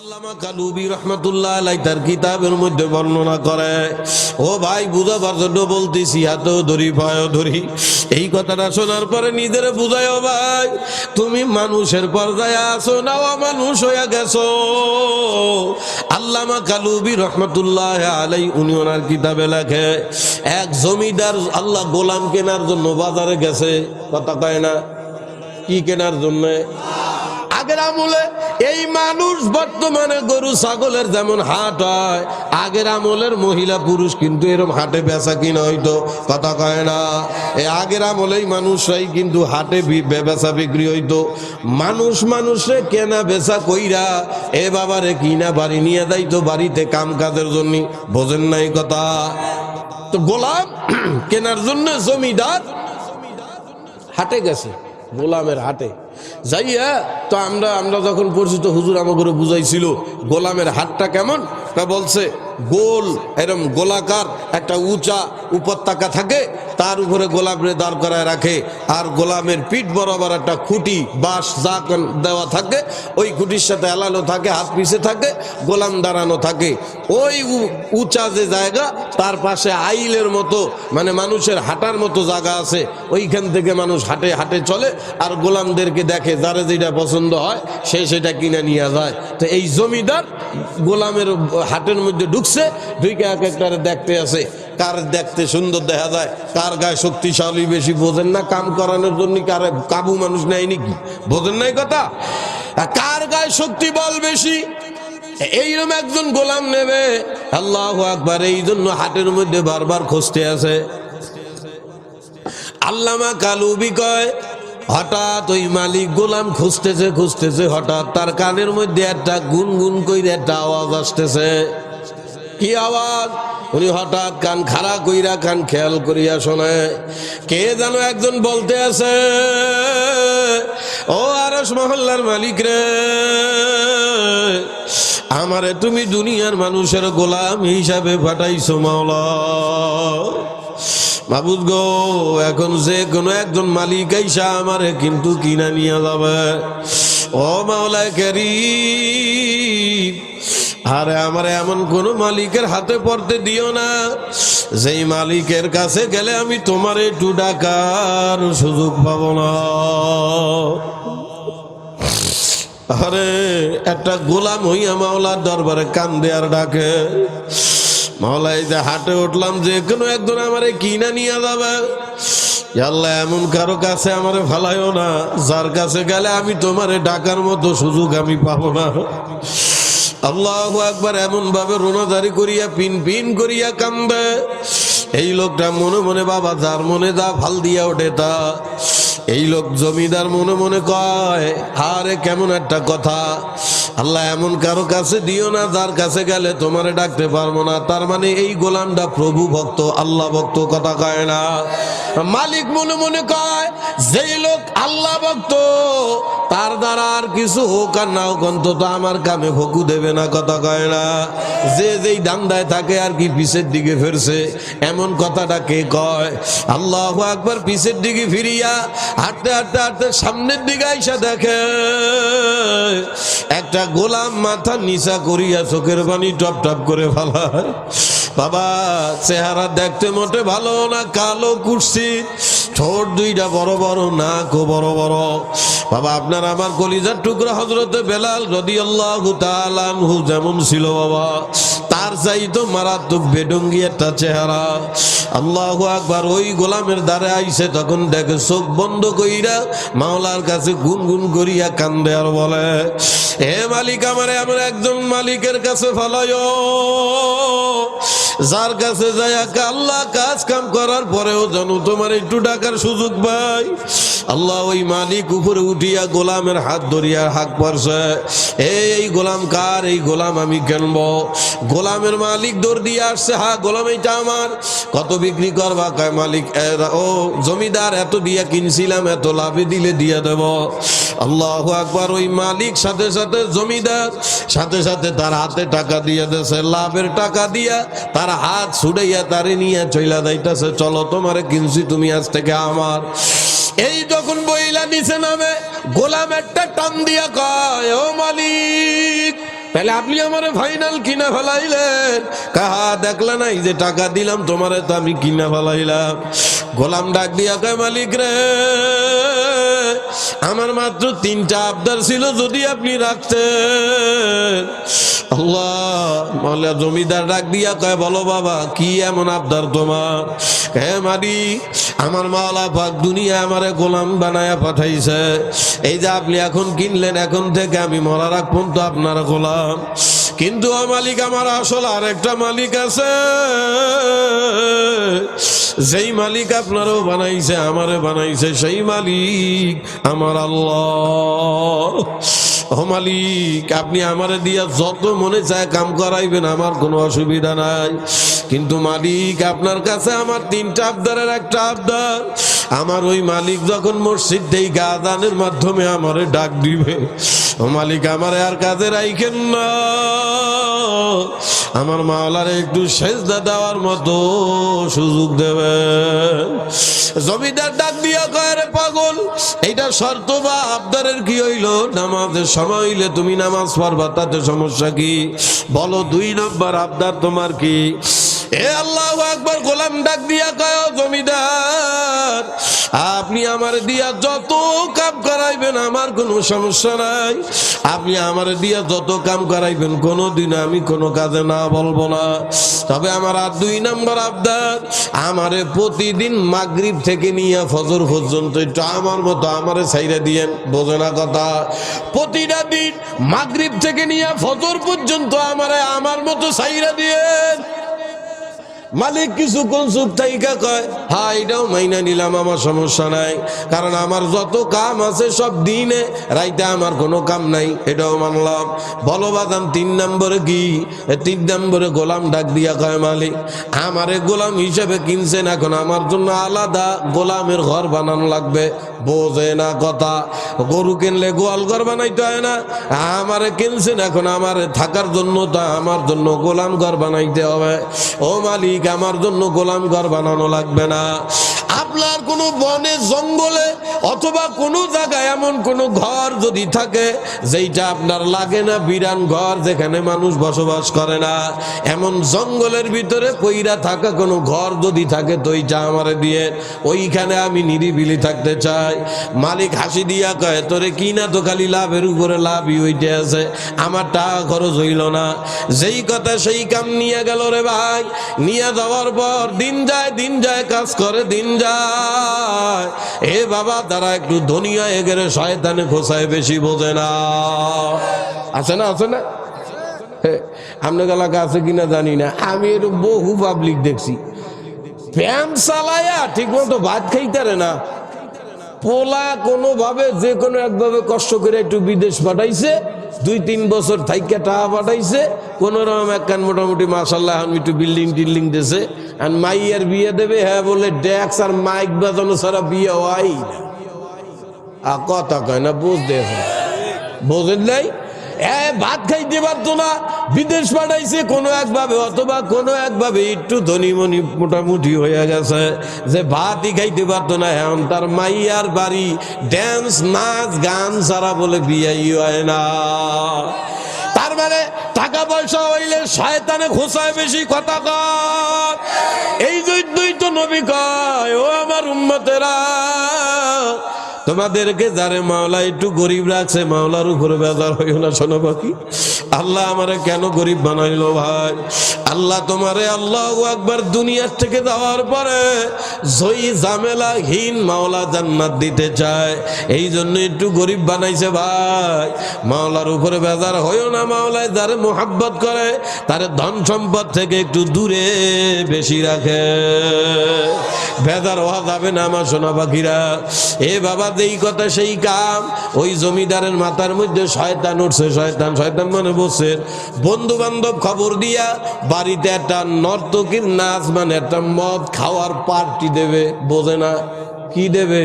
আল্লামা কালুবি রহমতুল্লাহ মধ্যে বর্ণনা ভাই বলতেছি ধরি এই কথাটা পরে ভাই, তুমি মানুষের পর্যায়ে আসো না মানুষ হয়ে গেছো? আল্লামা কালুবি রহমতুল্লাহ আলাই উনি ওনার কিতাবে লেখে, এক জমিদার আল্লাহ গোলাম কেনার জন্য বাজারে গেছে। কথা কয় না, কি কেনার জন্য? আগের আমলে এই মানুষ বর্তমানে গরু, ছাগলের যেমন হাট হয়, আগের আমলের মহিলা, পুরুষ কিন্তু এরম হাটে বেচা কিনা হইতো, কথা কয় না। এই আগের আমলেই মানুষরাই কিন্তু হাটে বেচা বিক্রি হইতো। মানুষ মানুষে কেনা বেচা কইরা এ বাবারে কিনা বাড়ি নিয়ে যাইতো, বাড়িতে কাম কাজের জন্য। বোঝেন নাই কথা? তো গোলাম কেনার জন্য জমিদার হাটে গেছে। গোলামের হাটে। যাইয়া তো আমরা আমরা যখন পরিচিত হুজুর আমাকে বুঝাইছিল, গোলামের হাটটা কেমন? তা বলছে গোল, এরম গোলাকার একটা উঁচা উপত্যকা থাকে, তার উপরে গোলাপরে দাঁড় করায় রাখে। আর গোলামের পিঠ বরাবর একটা খুঁটি, বাঁশ যা দেওয়া থাকে, ওই খুঁটির সাথে এলানো থাকে, হাত পিছে থাকে, গোলাম দাঁড়ানো থাকে। ওই উঁচা যে জায়গা, তার পাশে আইলের মতো মানে মানুষের হাঁটার মতো জায়গা আছে। ওইখান থেকে মানুষ হাটে হাটে চলে, আর গোলামদেরকে দেখে যারা যেটা পছন্দ হয়, সে সেটা কিনে নিয়ে যায়। তো এই জমিদার গোলামের হাটের মধ্যে ঢুকছে, ঢুকে এক একটারে দেখতে আছে কার দেখতে সুন্দর দেখা যায়, কার গায়ে শক্তিশালী বেশি বোঝেন না, কাম করানোর জন্য কার কাবু মানুষ নেয় নাকি? বোঝেন নাই কথা? কার গায়ে শক্তি বল বেশি? এইরকম একজন গোলাম নেবে। আল্লাহ আকবার, এই জন্য হাটের মধ্যে বারবার খুঁজতে আছে আল্লামা কালুবি কয়, হঠাৎ ওই মালিক গোলাম খুঁজতেছে খুঁজতেছে, হঠাৎ তার কানের মধ্যে একটা গুনগুন কইরে একটা আওয়াজ আসতেছে। কি আওয়াজ? উনি হঠাৎ কান খাড়া কইরা কান খেয়াল করিয়া শোনে। কে যেন একজন বলতে আছে, ও আরস মহল্লার মালিক রে, আমারে তুমি দুনিয়ার মানুষের গোলাম হিসাবে পাঠাইছো মাওলা। মাবুদ গো, এখন যে কোনো একজন মালিক আইসা আমারে কিন্তু কিনা নিয়ে যাবে। ও মাওলায় করিম আরে আমার এমন কোন মালিকের হাতে পড়তে দিও না। যেই মালিকের কাছে গেলে আমি তোমার একটু ডাকার সুযোগ পাবো না। আরে, একটা গোলাম হইয়া মাওলার দরবারে কান্দে আর ডাকে। মাওলাই যে হাটে উঠলাম, যে কোনো একজন আমারে কিনা নিয়ে যাবে। আল্লাহ, এমন কারও কাছে আমারে ভালাইও না। যার কাছে গেলে আমি তোমারে ডাকার মতো সুযোগ আমি পাবো না। আল্লাহ একবার এমন ভাবে রোনাদারি করিয়া, পিন পিন করিয়া কামবে এই লোকটা মনে মনে, বাবা, যার মনে যা ভালো দিয়া ওঠে তা। এই লোক জমিদার মনে মনে কয় আরে কেমন একটা কথা। আল্লাহ এমন কারও কাছে দিও না, যার কাছে গেলে তোমারে ডাকতে পারব না। তার মানে এই গোলামটা প্রভু ভক্ত, আল্লাহ ভক্ত, কথা কয় না। মালিক মনে মনে কয়, যেই লোক আল্লাহ ভক্ত তার দ্বারা আর কিছু হোক আর না হোক, অন্তত আমার কামে ভকু দেবে না, কথা কয় না। যে যেই দান্দায় থাকে আর কি পিছের দিকে ফিরছে, এমন কথাটা কে কয়? আল্লাহ একবার পিছের দিকে ফিরিয়া হাঁটতে হাঁটতে হাঁটতে সামনের দিকে আইসা দেখে, একটা গোলাম মাথা নিচা করিয়া চোখের পানি টপ টপ করে ফেলায়। বাবা, চেহারা দেখতে মোটে ভালো না, কালো কুর্সি, ঠোঁট দুইটা বড় বড়, নাকও বড় বড়। বাবা, আপনার আমার কলিজার টুকরা হজরতে বেলাল রদি আল্লাহ তালানহু যেমন ছিল বাবা, তার চাইতো মারাত্মক বেডঙ্গি একটা চেহারা। আল্লাহ আকবার, ওই গোলামের দ্বারে আইসে তখন দেখে চোখ বন্ধ কইরা মাওলার কাছে গুনগুন করিয়া কান্দে আর বলে হে মালিক আমার এমন একজন মালিকের কাছে ফলায় যার কাছে যায় আল্লাহ কাজ কাম করার পরেও জানো তোমার একটু ডাকার সুযোগ পাই। আল্লাহ ওই মালিক উপরে উঠিয়া গোলামের হাত ধরিয়া হাক পড়ছে এই গোলাম কার? এই গোলাম আমি কেনবো? গোলামের মালিক দৌড় দিয়ে আসছে, হা, গোলাম এইটা আমার। কত বিক্রি করবা? কয়, মালিক ও, জমিদার, এত দিয়া কিনছিলাম, এত লাভে দিলে দিয়ে দেব। আল্লাহ আকবার, ওই মালিক সাথে সাথে জমিদার সাথে সাথে তার হাতে টাকা দিয়ে দেছে, লাভের টাকা দিয়া তার হাত ছুড়াইয়া তারে নিয়ে চইলা যাইতাছে, চলো তোমারে কিনছি, তুমি আজ থেকে আমার। এই যখন বইলা নিচে নামে, গোলাম একটা টান দিয়া কয়, ও মালিক, তাহলে আপনি আমার ফাইনাল কিনা ফেলাইলেন? কাহা দেখলে নাই যে টাকা দিলাম, তোমারে তো আমি কিনা ফেলাইলাম। গোলাম ডাক দিয়া কয়, মালিক রে, আমার মাত্র তিনটা আবদার ছিল, যদি আপনি রাখতেন। আল্লাহ মাওলা জমিদার ডাক দিয়া কয়, বলো বাবা, কি এমন আবদার তোমার? হে মালিক আমার মাওলা পাক দুনিয়া আমারে গোলাম বানায়া পাঠাইছে। এই যে আপনি এখন কিনলেন, এখন থেকে আমি মরা রাখুন তো আপনার গোলাম। কিন্তু মালিক আমার আসল আর একটা মালিক আছে। যেই মালিক আপনারও বানাইছে আমারে বানাইছে, সেই মালিক আমার আল্লাহ। ও মালিক, আপনি আমারে দিয়া যত মনে চায় কাম করাইবেন, আমার কোনো অসুবিধা নাই। কিন্তু মালিক, আপনার কাছে আমার তিনটা আবদারের একটা আবদার। আমার ওই মালিক যখন মসজিদ এই গাদানের মাধ্যমে আমারে ডাক দিবে ও মালিক, আমারে আর কাজে রাইখেন না। আমার মাওলারে একটু সেজদা দেওয়ার মতো সুযোগ দেবে জমিদার ডাক দিয়া কয় রে পাগল, এইটা শর্ত বা আবদারের কি হইল? নামাজের সময় হইলে তুমি নামাজ পড়বা, তাতে সমস্যা কি? বলো দুই নম্বর আবদার তোমার কি? এ আল্লাহ একবার গোলাম ডাক দিয়া কয় জমিদার আপনি আমার দিয়া যত কাম করাইবেন, আমার কোনো সমস্যা নাই। আপনি আমার দিয়া যত কাম করাইবেন কোনো দিন আমি কোনো কাজে না বলব না। তবে আমার আর দুই নম্বর আবদার, আমারে প্রতিদিন মাগরিব থেকে নিয়ে ফজর পর্যন্ত একটু আমার মতো আমারে ছাইরা দিয়েন। বোঝে না কথা? প্রতিটা দিন মাগরিব থেকে নিয়ে ফজর পর্যন্ত আমারে আমার মতো ছাইরা দিয়েন। মালিক কিছু কোন চুপ থাইকা কয় হ্যাঁ এটাও মাইনা নিলাম, আমার সমস্যা নাই। কারণ আমার যত কাম আছে সব দিনে, রাইতে আমার কোনো কাম নাই, এটাও মানলাম। বলো বাদাম, তিন নম্বরে কি? তিন নম্বরে গোলাম ডাক দিয়া কয়, মালিক, আমারে গোলাম হিসেবে কিনছেন এখন, আমার জন্য আলাদা গোলামের ঘর বানানো লাগবে। বোঝে না কথা। গরু কিনলে গোয়াল ঘর বানাইতে হয় না। আমারে কিনছেন এখন, আমার থাকার জন্য তো আমার জন্য গোলাম ঘর বানাইতে হবে। ও মালিক আমার জন্য গোলাম ঘর বানানো লাগবে না। আপনার কোনো বনে, জঙ্গলে অথবা কোনো জায়গায় এমন কোনো ঘর যদি থাকে, যেইটা আপনার লাগে না, বিরান ঘর যেখানে মানুষ বসবাস করে না, এমন জঙ্গলের ভিতরে পইরা থাকা কোনো ঘর যদি থাকে, তো এইটা আমারে দিয়ে ওইখানে আমি নিরিবিলি থাকতে চাই। মালিক হাসি দিয়া কয়, তোরে কি না তো খালি লাভের উপরে লাভই হইতে আছে, আমার টাকা খরচ হইল না। যেই কথা সেই কাম নিয়ে গেল রে ভাই, নিয়ে যাওয়ার পর দিন যায় দিন যায়, কাজ করে, দিন যায় এ বাবা, তারা একটু ধনিয়া এগেরে শয়তানে খোসায় বেশি বোঝে না। আছে না আছে না? আপনার এলাকা আছে কিনা জানি না। আমি এর বহু পাবলিক দেখছি। চালায়া ঠিক মতো ভাত খাইতারে না। পোলা যে কোনো একভাবে কষ্ট করে একটু বিদেশ পাঠাইছে, দুই তিন বছর থাইকা টাকা পাঠাইছে, কোন রকম মোটামুটি মাসাল্লাহ একটু বিল্ডিং টিল্ডিং দিছে। আর মাইয়ার বিয়ে দেবে হ্যাঁ বলে ড্যাক্স আর মাইক বাজানো ছাড়া বিয়ে হয় না। কথা কয় না, বুঝতে বোঝেন নাই? ভাত খাইতে পারতো না, বিদেশ পাঠাইছে, কোনো একভাবে, অথবা কোনো একভাবে একটু ধনী মনি মোটামুটি হয়ে গেছে, যে ভাতই খাইতে পারতো না। এখন তার মাইয়ার বাড়ি ড্যান্স নাচ, গান ছাড়া বলে বিয়াই হয় না। মানে টাকা পয়সা হইলে শয়তানে খোঁচায় বেশি কথা কয়। এই দুই তো নবী কয়, ও আমার উম্মতেরা। তোমাদেরকে যারে মাওলা একটু গরিব রাখছে, মাওলার উপরে বেজার হইও না, শোনো বাকি। আল্লাহ আমারে কেন গরিব বানাইলো ভাই? আল্লাহ তোমারে আল্লাহ একবার দুনিয়ার থেকে যাওয়ার পরে জয়ী জামেলাহীন মাওলা জান্নাত দিতে চায় এই জন্য একটু গরিব বানাইছে ভাই। মাওলার উপরে বেজার হইও না, মাওলায় যারে মোহাব্বত করে, তারে ধন সম্পদ থেকে একটু দূরে বেশি রাখে। বেজার হওয়া যাবে না আমার সোনা পাখিরা এ বাবা যেই কথা সেই কাম। ওই জমিদারের মাথার মধ্যে শয়তান উঠছে, শয়তান শয়তান মানে বসে বন্ধু বান্ধব খবর দিয়া বাড়িতে একটা নর্তকীর নাচ মানে একটা মদ খাওয়ার পার্টি দেবে, বোঝে না? কি দেবে?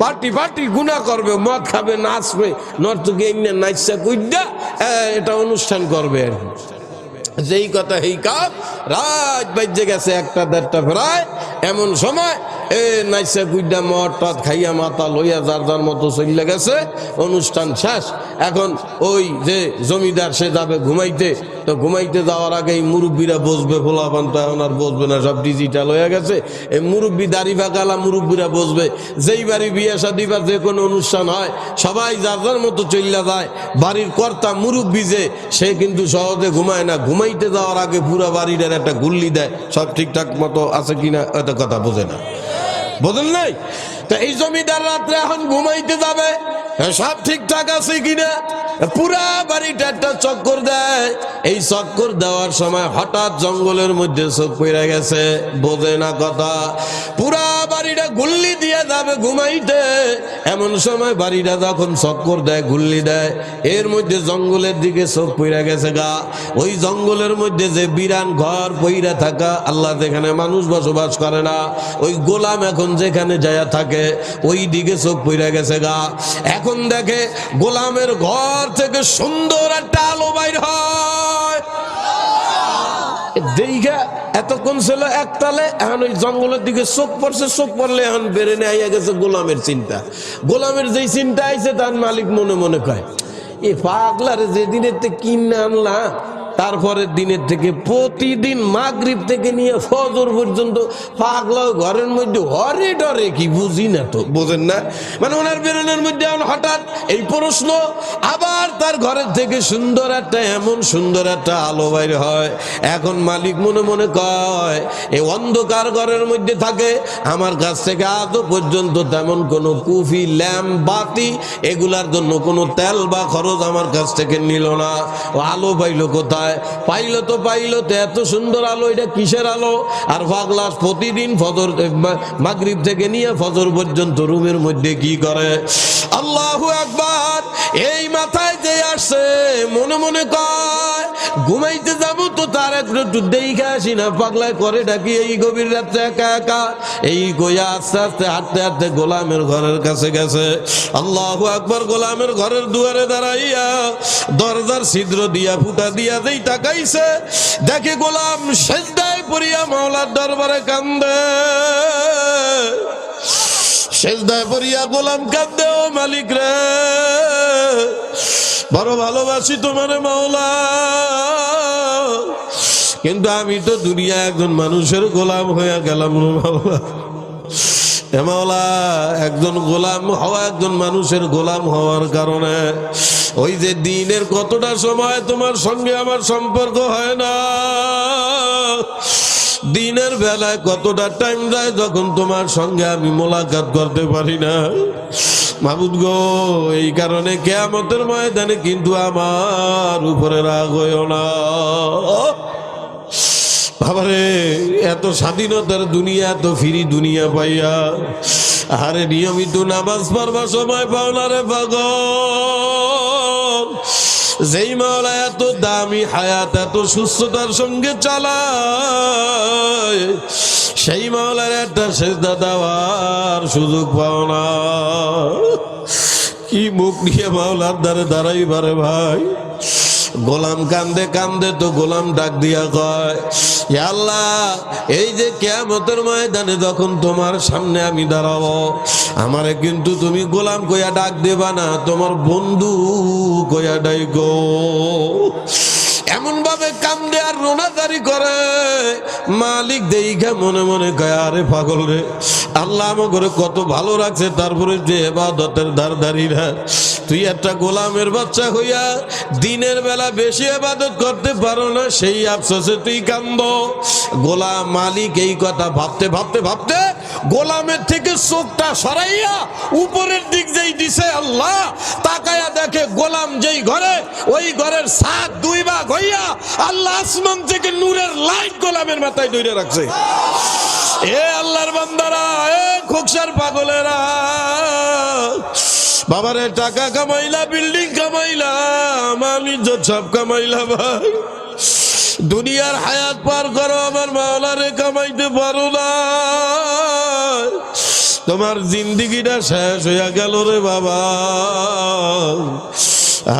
পার্টি পার্টি গুণা করবে, মদ খাবে, নাচবে। নর্তকী এমনি নাচছে কুইডা এটা অনুষ্ঠান করবে আর যেই কথা এই কাজ রাত বাজ্যে গেছে একটা দেড়টা প্রায়। এমন সময় এ নাইসা গুইডা মদ টদ খাইয়া মাথা লইয়া যার যার মতো চলে গেছে, অনুষ্ঠান শেষ। এখন ওই যে জমিদার, সে যাবে ঘুমাইতে। তো ঘুমাইতে যাওয়ার আগে এই মুরব্বীরা বসবে ফোলা পান্ত এখন আর বসবে না, সব ডিজিটাল হয়ে গেছে। এই মুরব্বী দাড়ি ফাঁকালা মুরব্বীরা বসবে। যেই বাড়ি বিয়ে শাদী বা যে কোনো অনুষ্ঠান হয়, সবাই যার যার মতো চইলা যায়। বাড়ির কর্তা মুরব্বী যে, সে কিন্তু সহজে ঘুমায় না। ঘুমাইতে যাওয়ার আগে পুরো বাড়িটার একটা গুল্লি দেয়। সব ঠিকঠাক মতো আছে কিনা এত কথা বোঝে না। বোঝেন নাই? তো এই জমিদার রাত্রে এখন ঘুমাইতে যাবে। সব ঠিকঠাক আছে কিনা? পুরা বাড়িটা একটা চক্কর দেয়। এই চক্কর দেওয়ার সময় হঠাৎ জঙ্গলের মধ্যে চোখ পড়ে গেছে। বোঝে না কথা। পুরা বাড়িটা গুল্লি দিয়ে যাবে ঘুমাইতে। এমন সময় বাড়িটা যখন চক্কর দেয়, গুল্লি দেয়, এর মধ্যে জঙ্গলের দিকে চোখ পড়ে গেছে গা। ওই জঙ্গলের মধ্যে যে বিরান ঘর পইরা থাকা, আল্লাহ যেখানে মানুষ বসবাস করে না, ওই গোলাম এখন যেখানে যায়া থাকে, ওই দিকে চোখ পড়ে গেছে গা। এখন দেখে গোলামের ঘর থেকে সুন্দর একটা আলো বাইর হয়। এতক্ষণ ছিল একতালে এখন ওই জঙ্গলের দিকে চোখ পড়ছে, চোখ পড়লে এখন বেড়ে আইয়া গেছে গোলামের চিন্তা। গোলামের যেই চিন্তা আইছে, তার মালিক মনে মনে কয়, এ পাগলারে যেদিনের তে কিনে আনলা তারপরের দিনের থেকে, প্রতিদিন মাগরিব থেকে নিয়ে ফজর পর্যন্ত পাগলা ঘরের মধ্যে হরে ডরে কি বুঝি না তো, বোঝেন না? মানে ওনার বেরোনোর মধ্যে হঠাৎ এই প্রশ্ন, আবার তার ঘরের থেকে সুন্দর একটা, এমন সুন্দর একটা আলো বাইর হয়। এখন মালিক মনে মনে কয় এই অন্ধকার ঘরের মধ্যে থাকে, আমার কাছ থেকে আজও পর্যন্ত তেমন কোনো কুফি, ল্যাম্প, বাতি, এগুলার জন্য কোনো তেল বা খরচ আমার কাছ থেকে নিল না। ও আলো পাইলো কোথায়? পাইলো তো পাইলো তো এত সুন্দর আলো, এটা কিসের আলো? আর প্রতিদিন ফজর থেকে নিয়ে ফজর রুমের মধ্যে কি করে? আল্লাহ একবার এই মাথায় যে আসছে, মনে মনে কয় ঘুমাইতে যাব তো তার একটু দেখে আসি না, পাগলায় করে ডাকি এই গভীর রাত্রে একা একা। এই গইয়া আস্তে আস্তে হাঁটতে হাঁটতে গোলামের ঘরের কাছে গেছে। আল্লাহু আকবার, গোলামের ঘরের দুয়ারে দাঁড়াইয়া দরজার ছিদ্র দিয়া, ফুটা দিয়া দেই তাকাইছে, দেখে গোলাম সেজদায় পড়িয়া মাওলার দরবারে কান্দে। সেজদায় পড়িয়া গোলাম কান্দে, ও মালিক রে। বড় ভালোবাসি তোমার মাওলা। কিন্তু আমি তো দুনিয়া একজন মানুষের গোলাম হয়ে গেলাম মাওলা। একজন গোলাম হওয়া একজন মানুষের গোলাম হওয়ার কারণে ওই যে দিনের কতটা সময় তোমার সঙ্গে আমার সম্পর্ক হয় না। দিনের বেলায় কতটা টাইম যায় যখন তোমার সঙ্গে আমি মোলাকাত করতে পারি না। মাহবুদ গো, এই কারণে কেয়ামতের ময়দানে কিন্তু আমার উপরে রাগ হইও না। বাবারে, এত স্বাধীনতার দুনিয়া, এত ফিরি দুনিয়া পাইয়া। আরে, নিয়মিত নামাজ পড়বার সময় পাও না রে পাগল। যেই মাওলা এত দামি হায়াত, এত সুস্থতার সঙ্গে চালায়। সেই মাওলার একটা সেজদা দেওয়ার সুযোগ পাও না। কি মুখ নিয়ে মাওলার দ্বারে দাঁড়াই পারে ভাই? গোলাম কান্দে কান্দে তো গোলাম ডাক দিয়া কয় আল্লাহ, এই যে কেয়ামতের ময়দানে যখন তোমার সামনে আমি দাঁড়াবো, আমারে কিন্তু তুমি গোলাম কইয়া ডাক দেবা না, তোমার বন্ধু কইয়া ডাই গো এমন আর রোনাদারি করে। মালিক দেখা মনে মনে গয়া রে পাগল রে, আল্লাহ আমাকে কত ভালো রাখছে, তারপরে যে এবাদতের ধার দাঁড়িয়ে তুই একটা গোলামের বাচ্চা হইয়া দিনের বেলা বেশি আবাদত করতে পারো না, সেই আফসোসে তুই কান্দ। গোলাম মালিক এই কথা ভাবতে ভাবতে ভাবতে গোলামের থেকে চোখটা সরাইয়া উপরের দিক যেই দিছে আল্লাহ, তাকায়া দেখে গোলাম যেই ঘরে, ওই ঘরের সাত দুই ভাগ হইয়া আল্লাহ আসমান থেকে নূরের লাইট গোলামের মাথায় ধরে রাখছে। এ আল্লাহর বান্দারা, এ খোকসার পাগলেরা, বাবারে টাকা কামাইলা, বিল্ডিং কামাইলা আমি সব কামাইলা ভাই। দুনিয়ার হায়াত পার করো, আমার মাওলারে কামাইতে পারো না। তোমার জিন্দিগিটা শেষ হইয়া গেল রে বাবা।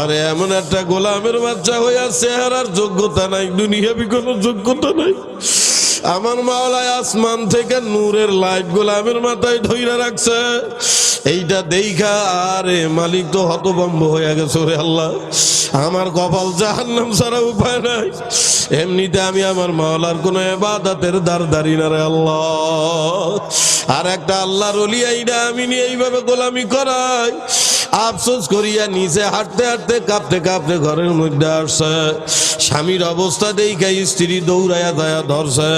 আরে, এমন একটা গোলামের বাচ্চা হইয়া চেহারার যোগ্যতা নাই দুনিয়াবি কোনো যোগ্যতা নাই। আমার মাওলায় আসমান থেকে নূরের লাইট গোলামের মাথায় ধইরা রাখছে। এইটা দেখা আরে, মালিক তো হতভম্ব হয়ে গেছে রে আল্লাহ। আমার কপাল জাহান্নাম ছাড়া উপায় নাই। এমনিতে আমি আমার মাওলার কোনো এবাদাতের দার দাঁড়ি না রে আল্লাহ। আর একটা আল্লাহর অলি এইটা আমি এইভাবে গোলামি করাই আফসোস করিয়া নিচে হাঁটতে হাঁটতে কাঁপতে কাঁপতে ঘরের মধ্যে আসছে। স্বামীর অবস্থা দেখে স্ত্রী দৌড়াইয়া দয়া ধরছে।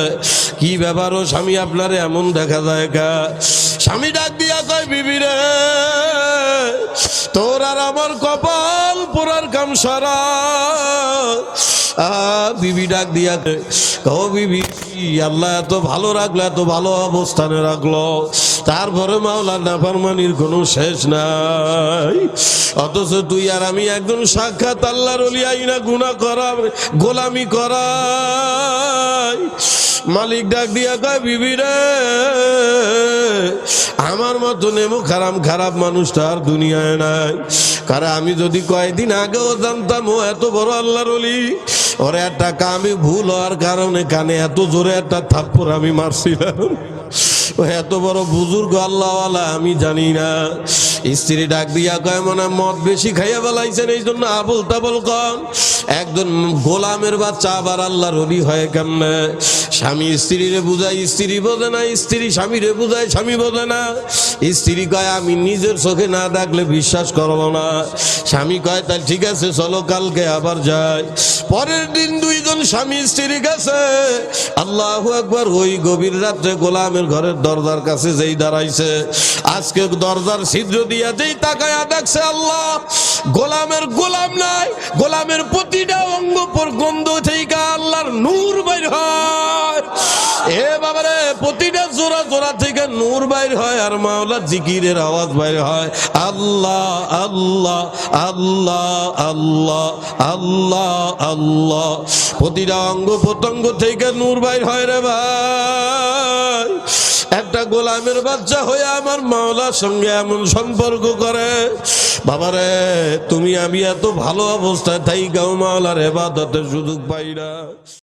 কি ব্যাপার ও স্বামী আপনার এমন দেখা যায় কা? স্বামী ডাক দিয়া কয়, বিবি রে, তোর আর আমার কপাল পোড়ার কাম সারা। বিবি ডাক দিয়া ও বিবি, আল্লাহ এত ভালো রাখল, এত ভালো অবস্থানে রাখল। তারপরে মাওলা নাফারমানির কোনো শেষ নাই। অথচ তুই আর আমি একজন সাক্ষাৎ আল্লাহর আইনা গুণা করা গোলামি করাই মালিক ডাক দিয়া কয়, বিবি আমার মতন এমন খারাপ খারাপ মানুষটা আর দুনিয়ায় নাই। কারণ আমি যদি কয়েকদিন আগেও জানতাম, ও এত বড় আল্লাহর অলি ওরে একটা কামি ভুল হওয়ার কারণে কানে এত জোরে একটা থাপ্পড় আমি মারছিলাম। এত বড় বুজুর্গ আল্লাহওয়ালা, আমি জানি না। স্ত্রী ডাক দিয়া কয়, মনে মদ বেশি খাইয়া বেলাইছেন এই জন্য আবল তাবল কন একজন গোলামের বাচ্চা আবার আল্লাহর অলি হয় কেমনে? স্বামী স্ত্রীরে বুঝায়, স্ত্রী বোঝে না, স্ত্রী স্বামীরে বুঝায়, স্বামী বোঝে না। স্ত্রী কয়, আমি নিজের চোখে না দেখলে বিশ্বাস করব না। স্বামী কয় তাই ঠিক আছে, চলো কালকে আবার যাই। পরের দিন দুইজন স্বামী স্ত্রী গেছে। আল্লাহ একবার ওই গভীর রাত্রে গোলামের ঘরের দরজার কাছে যেই দাঁড়াইছে, আজকে দরজার ছিদ্র দিয়া যেই তাকায়া দেখছে আল্লাহ, গোলামের গোলাম নাই, গোলামের প্রতিটা অঙ্গ পর গন্ধ থেকে আল্লাহর নূর বাইর হয় এ বাবারে প্রতিটা জোড়া জোড়া থেকে নূর বাইর হয় আর মাওলা জিকিরের আওয়াজ বাইর হয়। আল্লাহ আল্লাহ আল্লাহ আল্লাহ আল্লাহ আল্লাহ। প্রতিটা অঙ্গ প্রত্যঙ্গ থেকে নূর বাইর হয় রে ভাই। একটা গোলামের বাচ্চা হয়ে আমার মাওলার সঙ্গে এমন সম্পর্ক করে, বাবারে, তুমি আমি এত ভালো অবস্থায় তাই গাও মাওলার এবাদতের সুযোগ পাই না।